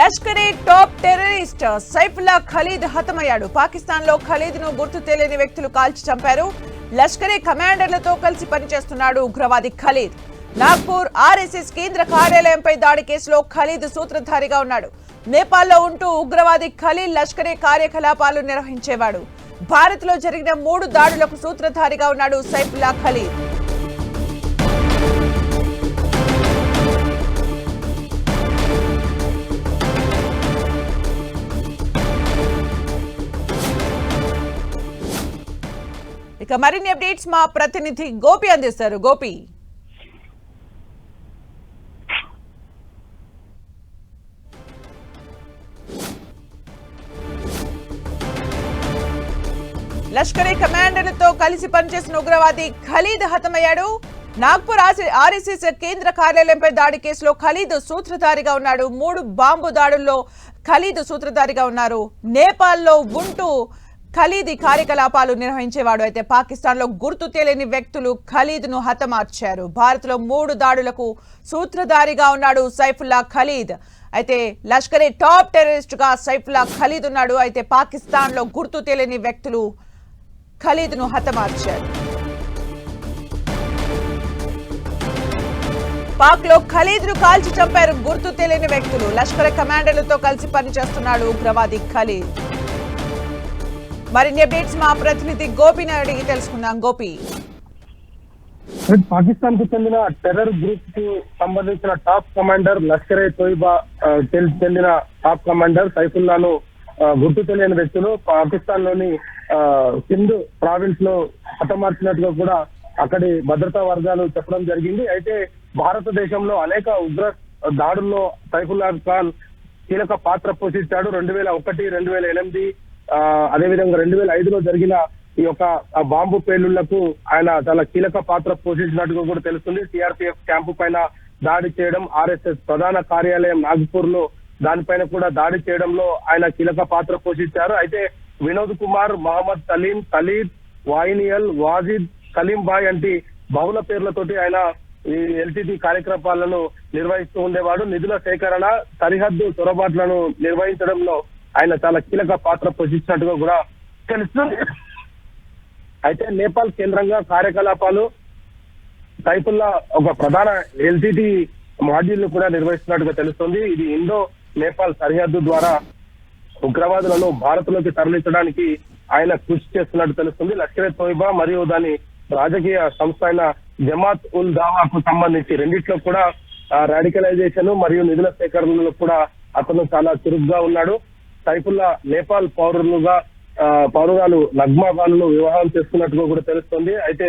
Lashkar-e top terrorist Saifullah Khalid హతమయ్యాడు. పాకిస్తాన్లో ఖలీద్ను గుర్తు తెలియని వ్యక్తులు కాల్చి చంపారు. లష్కరే కమాండర్లతో కలిసి పనిచేస్తున్నాడు ఉగ్రవాది ఖలీద్. నాగ్పూర్ ఆర్ఎస్ఎస్ కేంద్ర కార్యాలయంపై దాడి కేసులో ఖలీద్ సూత్రధారిగా ఉన్నాడు. నేపాల్లో ఉంటూ ఉగ్రవాది ఖలీద్ లష్కరే కార్యకలాపాలు నిర్వహించేవాడు. భారత్లో జరిగిన మూడు దాడులకు సూత్రధారిగా ఉన్నాడు సైఫుల్లా ఖలీద్. ఇక మరిన్ని అప్డేట్స్ మా ప్రతినిధి గోపి అందిస్తారు. గోపి. లష్కరే కమాండర్లతో కలిసి పనిచేసిన ఉగ్రవాది ఖలీద్ హతమయ్యాడు. నాగ్పూర్ ఆర్ఎస్ఎస్ కేంద్ర కార్యాలయంపై దాడి కేసులో ఖలీద్ సూత్రధారిగా ఉన్నాడు. మూడు బాంబు దాడుల్లో ఖలీద్ సూత్రధారిగా ఉన్నారు. నేపాల్లో ఉంటూ ఖలీదీ కార్యకలాపాలు నిర్వహించేవాడు అయితే పాకిస్తాన్లో గుర్తు తెలియని వ్యక్తులు ఖలీద్ను హతమార్చారు. భారత్లో మూడు దాడులకు సూత్రధారిగా ఉన్నాడు సైఫుల్లా ఖలీద్. అయితే లష్కరే టాప్ టెర్రరిస్ట్గా సైఫుల్లా ఖలీద్ ఉన్నాడు. అయితే పాకిస్తాన్లో గుర్తు తెలియని వ్యక్తులు ఖలీద్ను హతమార్చారు. పాక్లో కాల్చి చంపారు గుర్తు తెలియని వ్యక్తులు. లష్కర్ కమాండర్లతో కలిసి పనిచేస్తున్నాడు ఉగ్రవాది ఖలీద్. మరిన్ని అప్డేట్స్ మా ప్రతినిధి గోపిని అడిగి తెలుసుకుందాం. గోపి. పాకిస్తాన్కు చెందిన టెర్రర్ గ్రూప్కు సంబంధించిన టాప్ కమాండర్ లష్కర్ తోయిబా చెందిన టాప్ కమాండర్ సైఫుల్లాను గుర్తు తెలియని వ్యక్తులు పాకిస్తాన్లోని సింధు ప్రావిన్స్లో హతమార్చినట్టుగా కూడా అక్కడి భద్రతా వర్గాలు చెప్పడం జరిగింది. అయితే భారతదేశంలో అనేక ఉగ్ర దాడుల్లో సైఫుల్లా ఖాన్ కీలక పాత్ర పోషించాడు. రెండు వేల ఒకటి రెండు వేల ఎనిమిది అదేవిధంగా రెండు వేల ఐదులో జరిగిన ఈ యొక్క బాంబు పేలుళ్ళకు ఆయన చాలా కీలక పాత్ర పోషించినట్టుగా కూడా తెలుస్తుంది. సిఆర్పిఎఫ్ క్యాంపు పైన దాడి చేయడం ఆర్ఎస్ఎస్ ప్రధాన కార్యాలయం నాగ్పూర్లో దానిపైన కూడా దాడి చేయడంలో ఆయన కీలక పాత్ర పోషించారు. అయితే వినోద్ కుమార్ మహమ్మద్ సలీం ఖలీద్ వాయినియల్ వాజిద్ సలీం బాయ్ వంటి బహుళ పేర్లతోటి ఆయన ఈ ఎల్టీటీ కార్యకలాపాలను నిర్వహిస్తూ ఉండేవాడు. నిధుల సేకరణ సరిహద్దు చొరబాట్లను నిర్వహించడంలో ఆయన చాలా కీలక పాత్ర పోషించినట్టుగా కూడా తెలుస్తుంది అయితే నేపాల్ కేంద్రంగా కార్యకలాపాలు సైఫుల్లా ఒక ప్రధాన ఎల్టీటీ మాడ్యూల్ కూడా నిర్వహిస్తున్నట్టుగా తెలుస్తుంది. ఇది ఇండో నేపాల్ సరిహద్దు ద్వారా ఉగ్రవాదులను భారత్లోకి తరలించడానికి ఆయన కృషి చేస్తున్నట్టు తెలుస్తుంది. లష్కర్ తోయిబా మరియు దాని రాజకీయ సంస్థ అయిన జమాత్ ఉల్ దావాకు సంబంధించి రెండిట్లో కూడా రాడికలైజేషన్ మరియు నిధుల సేకరణలో కూడా అతను చాలా చురుగ్గా ఉన్నాడు. సైఫుల్లా నేపాల్ పౌరులుగా పౌరురాలు నగ్మాబాలను వివాహం చేసుకున్నట్టుగా కూడా తెలుస్తుంది. అయితే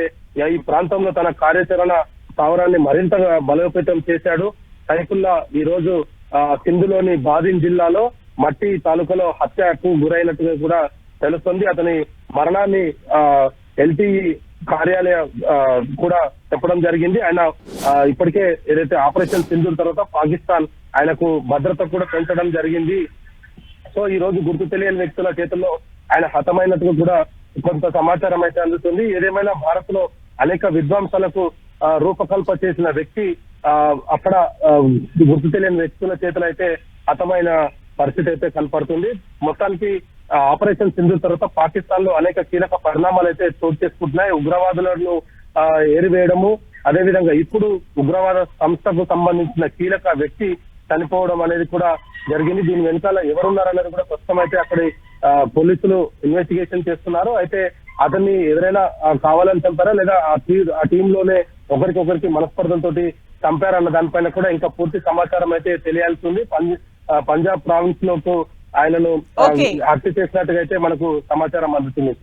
ఈ ప్రాంతంలో తన కార్యాచరణ స్థావరాన్ని మరింతగా బలోపేతం చేశాడు. సైఫుల్లా ఈ రోజు ఆ, సింధులోని బాదిన్ జిల్లాలో మట్టి తాలూకాలో హత్యకు గురైనట్టుగా కూడా తెలుస్తుంది. అతని మరణాన్ని ఎల్టీఈ కార్యాలయ కూడా చెప్పడం జరిగింది. ఆయన ఆ, ఇప్పటికే ఏదైతే ఆపరేషన్ సింధుల తర్వాత పాకిస్తాన్ ఆయనకు భద్రత కూడా పెంచడం జరిగింది. సో ఈ రోజు గుర్తు తెలియని వ్యక్తుల చేతుల్లో ఆయన హతమైనట్టుగా కూడా కొంత సమాచారం అయితే అందుతుంది. ఏదేమైనా భారత్లో అనేక విద్వాంసాలకు రూపకల్ప చేసిన వ్యక్తి ఆ, అక్కడ గుర్తు తెలియని వ్యక్తుల చేతులు అయితే హతమైన పరిస్థితి అయితే కనపడుతుంది. మొత్తానికి ఆపరేషన్ సింధు తర్వాత పాకిస్తాన్లో అనేక కీలక పరిణామాలు అయితే చోటు చేసుకుంటున్నాయి. ఉగ్రవాదులను ఆ, ఏరివేయడము అదేవిధంగా ఇప్పుడు ఉగ్రవాద సంస్థకు సంబంధించిన కీలక వ్యక్తి చనిపోవడం అనేది కూడా జరిగింది. దీని వెనకాల ఎవరున్నారనేది కూడా ప్రస్తుతం అయితే అక్కడి పోలీసులు ఇన్వెస్టిగేషన్ చేస్తున్నారు. అయితే అతన్ని ఎవరైనా కావాలని చంపారా? లేదా ఆ టీ- ఆ టీమ్లోనే ఒకరికొకరికి మనస్పర్ధలతోటి చంపారన్న దానిపైన కూడా ఇంకా పూర్తి సమాచారం అయితే తెలియాల్సి ఉంది. పంజాబ్ ప్రావిన్స్లోకి ఆయనను. హత్య చేసినట్టుగా అయితే మనకు సమాచారం అందుతుంది.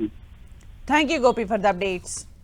Thank you Gopi for the updates